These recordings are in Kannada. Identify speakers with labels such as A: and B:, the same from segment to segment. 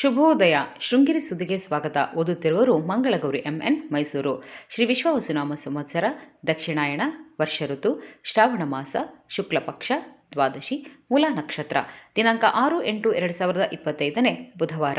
A: ಶುಭೋದಯ. ಶೃಂಗೇರಿ ಸುದ್ದಿಗೆ ಸ್ವಾಗತ. ಓದುತ್ತಿರುವವರು ಮಂಗಳಗೌರಿ ಎಂಎನ್ ಮೈಸೂರು. ಶ್ರೀ ವಿಶ್ವವಸುನಾಮ ಸಂವತ್ಸರ, ದಕ್ಷಿಣಾಯಣ, ವರ್ಷ ಋತು, ಶ್ರಾವಣ ಮಾಸ ಶುಕ್ಲಪಕ್ಷ ದ್ವಾದಶಿ, ಮೂಲ ನಕ್ಷತ್ರ. ದಿನಾಂಕ ಆರು ಎಂಟು ಎರಡು ಸಾವಿರದ ಇಪ್ಪತ್ತೈದನೇ ಬುಧವಾರ.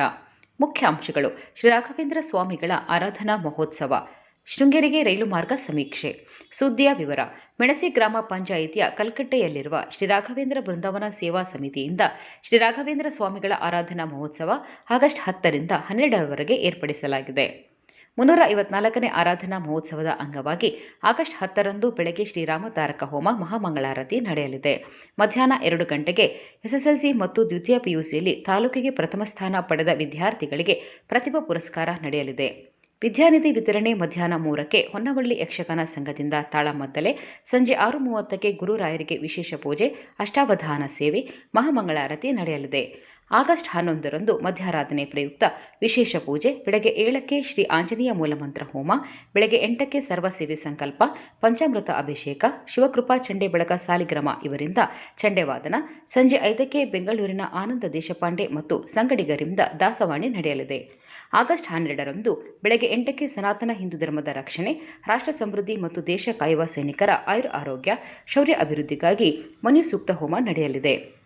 A: ಮುಖ್ಯಾಂಶಗಳು. ಶ್ರೀ ರಾಘವೇಂದ್ರ ಸ್ವಾಮಿಗಳ ಆರಾಧನಾ ಮಹೋತ್ಸವ. ಶೃಂಗೇರಿಗೆ ರೈಲು ಮಾರ್ಗ ಸಮೀಕ್ಷೆ. ಸುದ್ದಿಯ ವಿವರ, ಮೆಣಸಿ ಗ್ರಾಮ ಪಂಚಾಯಿತಿಯ ಕಲ್ಕಟ್ಟೆಯಲ್ಲಿರುವ ಶ್ರೀ ರಾಘವೇಂದ್ರ ಬೃಂದಾವನ ಸೇವಾ ಸಮಿತಿಯಿಂದ ಶ್ರೀ ರಾಘವೇಂದ್ರ ಸ್ವಾಮಿಗಳ ಆರಾಧನಾ ಮಹೋತ್ಸವ ಆಗಸ್ಟ್ ಹತ್ತರಿಂದ ಹನ್ನೆರಡರವರೆಗೆ ಏರ್ಪಡಿಸಲಾಗಿದೆ. ಮುನ್ನೂರ ಐವತ್ನಾಲ್ಕನೇ ಆರಾಧನಾ ಮಹೋತ್ಸವದ ಅಂಗವಾಗಿ ಆಗಸ್ಟ್ ಹತ್ತರಂದು ಬೆಳಗ್ಗೆ ಶ್ರೀರಾಮ ತಾರಕ ಹೋಮ ಮಹಾಮಂಗಳಾರತಿ ನಡೆಯಲಿದೆ. ಮಧ್ಯಾಹ್ನ ಎರಡು ಗಂಟೆಗೆ ಎಸ್ಎಸ್ಎಲ್ಸಿ ಮತ್ತು ದ್ವಿತೀಯ ಪಿಯುಸಿಯಲ್ಲಿ ತಾಲೂಕಿಗೆ ಪ್ರಥಮ ಸ್ಥಾನ ಪಡೆದ ವಿದ್ಯಾರ್ಥಿಗಳಿಗೆ ಪ್ರತಿಭಾ ಪುರಸ್ಕಾರ ನಡೆಯಲಿದೆ. ವಿದ್ಯಾನಿಧಿ ವಿತರಣೆ ಮಧ್ಯಾಹ್ನ ಮೂರಕ್ಕೆ ಹೊನ್ನವಳ್ಳಿ ಯಕ್ಷಗಾನ ಸಂಘದಿಂದ ತಾಳಮದ್ದಲೆ ಸಂಜೆ ಆರು ಮೂವತ್ತಕ್ಕೆ ಗುರುರಾಯರಿಗೆ ವಿಶೇಷ ಪೂಜೆ, ಅಷ್ಟಾವಧಾನ ಸೇವೆ, ಮಹಾಮಂಗಳಾರತಿ ನಡೆಯಲಿದೆ. ಆಗಸ್ಟ್ ಹನ್ನೊಂದರಂದು ಮಧ್ಯಾರಾಧನೆ ಪ್ರಯುಕ್ತ ವಿಶೇಷ ಪೂಜೆ, ಬೆಳಗ್ಗೆ ಏಳಕ್ಕೆ ಶ್ರೀ ಆಂಜನೇಯ ಮೂಲಮಂತ್ರ ಹೋಮ, ಬೆಳಗ್ಗೆ ಎಂಟಕ್ಕೆ ಸರ್ವಸೇವೆ ಸಂಕಲ್ಪ, ಪಂಚಾಮೃತ ಅಭಿಷೇಕ, ಶಿವಕೃಪಾ ಚಂಡೆ ಬೆಳಗ ಸಾಲಿಗ್ರಾಮ ಇವರಿಂದ ಚಂಡೆವಾದನ, ಸಂಜೆ ಐದಕ್ಕೆ ಬೆಂಗಳೂರಿನ ಆನಂದ ದೇಶಪಾಂಡೆ ಮತ್ತು ಸಂಗಡಿಗರಿಂದ ದಾಸವಾಣಿ ನಡೆಯಲಿದೆ. ಆಗಸ್ಟ್ ಹನ್ನೆರಡರಂದು ಬೆಳಗ್ಗೆ ಎಂಟಕ್ಕೆ ಸನಾತನ ಹಿಂದೂ ಧರ್ಮದ ರಕ್ಷಣೆ, ರಾಷ್ಟ್ರ ಸಮೃದ್ಧಿ ಮತ್ತು ದೇಶ ಕಾಯುವ ಸೈನಿಕರ ಆಯುರ್ ಆರೋಗ್ಯ, ಶೌರ್ಯ ಅಭಿವೃದ್ಧಿಗಾಗಿ ಮನು ಸೂಕ್ತ ಹೋಮ ನಡೆಯಲಿದೆ.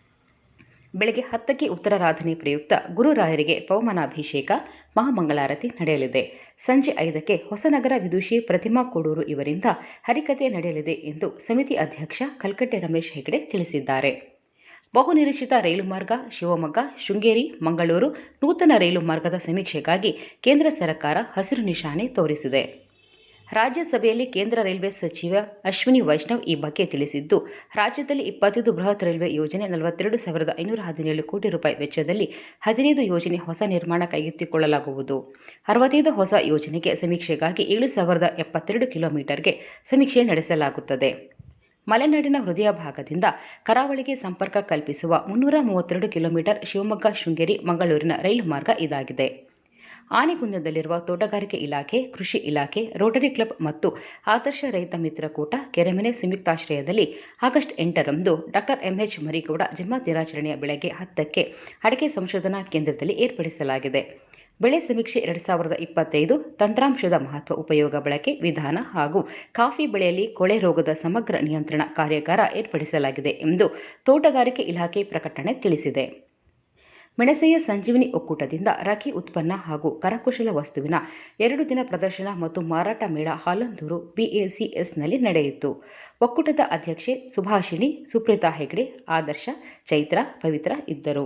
A: ಬೆಳಗ್ಗೆ ಹತ್ತಕ್ಕೆ ಉತ್ತರಾರಾಧನೆ ಪ್ರಯುಕ್ತ ಗುರುರಾಯರಿಗೆ ಪವಮಾನಾಭಿಷೇಕ ಮಹಾಮಂಗಳಾರತಿ ನಡೆಯಲಿದೆ. ಸಂಜೆ ಐದಕ್ಕೆ ಹೊಸನಗರ ವಿದುಷಿ ಪ್ರತಿಮಾ ಕೋಡೂರು ಇವರಿಂದ ಹರಿಕತೆ ನಡೆಯಲಿದೆ ಎಂದು ಸಮಿತಿ ಅಧ್ಯಕ್ಷ ಕಲ್ಕಟ್ಟೆ ರಮೇಶ್ ಹೆಗಡೆ ತಿಳಿಸಿದ್ದಾರೆ. ಬಹುನಿರೀಕ್ಷಿತ ರೈಲು ಮಾರ್ಗ, ಶಿವಮೊಗ್ಗ, ಶೃಂಗೇರಿ, ಮಂಗಳೂರು ನೂತನ ರೈಲು ಮಾರ್ಗದ ಸಮೀಕ್ಷೆಗಾಗಿ ಕೇಂದ್ರ ಸರ್ಕಾರ ಹಸಿರು ನಿಶಾನೆ ತೋರಿಸಿದೆ. ರಾಜ್ಯಸಭೆಯಲ್ಲಿ ಕೇಂದ್ರ ರೈಲ್ವೆ ಸಚಿವ ಅಶ್ವಿನಿ ವೈಷ್ಣವ್ ಈ ಬಗ್ಗೆ ತಿಳಿಸಿದ್ದು, ರಾಜ್ಯದಲ್ಲಿ ಇಪ್ಪತ್ತೈದು ಬೃಹತ್ ರೈಲ್ವೆ ಯೋಜನೆ ನಲವತ್ತೆರಡು ಸಾವಿರದ ಐನೂರ ಹದಿನೇಳು ಕೋಟಿ ರೂಪಾಯಿ ವೆಚ್ಚದಲ್ಲಿ ಹದಿನೈದು ಯೋಜನೆ ಹೊಸ ನಿರ್ಮಾಣ ಕೈಗೆತ್ತಿಕೊಳ್ಳಲಾಗುವುದು. ಅರವತ್ತೈದು ಹೊಸ ಯೋಜನೆಗೆ ಸಮೀಕ್ಷೆಗಾಗಿ ಏಳು ಸಾವಿರದ ಎಪ್ಪತ್ತೆರಡು ಕಿಲೋಮೀಟರ್ಗೆ ಸಮೀಕ್ಷೆ ನಡೆಸಲಾಗುತ್ತದೆ. ಮಲೆನಾಡಿನ ಹೃದಯ ಭಾಗದಿಂದ ಕರಾವಳಿಗೆ ಸಂಪರ್ಕ ಕಲ್ಪಿಸುವ ಮುನ್ನೂರ ಮೂವತ್ತೆರಡು ಕಿಲೋಮೀಟರ್ ಶಿವಮೊಗ್ಗ ಶೃಂಗೇರಿ ಮಂಗಳೂರಿನ ರೈಲು ಮಾರ್ಗ ಇದಾಗಿದೆ. ಆನೆಗುಂದದಲ್ಲಿರುವ ತೋಟಗಾರಿಕೆ ಇಲಾಖೆ, ಕೃಷಿ ಇಲಾಖೆ, ರೋಟರಿ ಕ್ಲಬ್ ಮತ್ತು ಆದರ್ಶ ರೈತ ಮಿತ್ರ ಕೂಟ ಕೆರೆಮನೆ ಸಂಯುಕ್ತಾಶ್ರಯದಲ್ಲಿ ಆಗಸ್ಟ್ ಎಂಟರಂದು ಡಾಕ್ಟರ್ ಎಂಎಚ್ ಮರಿಗೌಡ ಜನ್ಮ ದಿನಾಚರಣೆಯ ಬೆಳಗ್ಗೆ ಹತ್ತಕ್ಕೆ ಅಡಕೆ ಸಂಶೋಧನಾ ಕೇಂದ್ರದಲ್ಲಿ ಏರ್ಪಡಿಸಲಾಗಿದೆ. ಬೆಳೆ ಸಮೀಕ್ಷೆ ಎರಡು ಸಾವಿರದ ಇಪ್ಪತ್ತೈದು ತಂತ್ರಾಂಶದ ಮಹತ್ವ ಉಪಯೋಗ ಬಳಕೆ ವಿಧಾನ ಹಾಗೂ ಕಾಫಿ ಬೆಳೆಯಲ್ಲಿ ಕೊಳೆ ರೋಗದ ಸಮಗ್ರ ನಿಯಂತ್ರಣ ಕಾರ್ಯಾಗಾರ ಏರ್ಪಡಿಸಲಾಗಿದೆ ಎಂದು ತೋಟಗಾರಿಕೆ ಇಲಾಖೆ ಪ್ರಕಟಣೆ ತಿಳಿಸಿದೆ. ಮೆಣಸೆಯ ಸಂಜೀವಿನಿ ಒಕ್ಕೂಟದಿಂದ ರಾಖಿ ಉತ್ಪನ್ನ ಹಾಗೂ ಕರಕುಶಲ ವಸ್ತುವಿನ ಎರಡು ದಿನ ಪ್ರದರ್ಶನ ಮತ್ತು ಮಾರಾಟ ಮೇಳ ಹಾಲಂದೂರು ಬಿಎಸಿಎಸ್ನಲ್ಲಿ ನಡೆಯಿತು. ಒಕ್ಕೂಟದ ಅಧ್ಯಕ್ಷೆ ಸುಭಾಷಿಣಿ, ಸುಪ್ರೀತಾ ಹೆಗ್ಡೆ, ಆದರ್ಶ, ಚೈತ್ರ, ಪವಿತ್ರ ಇದ್ದರು.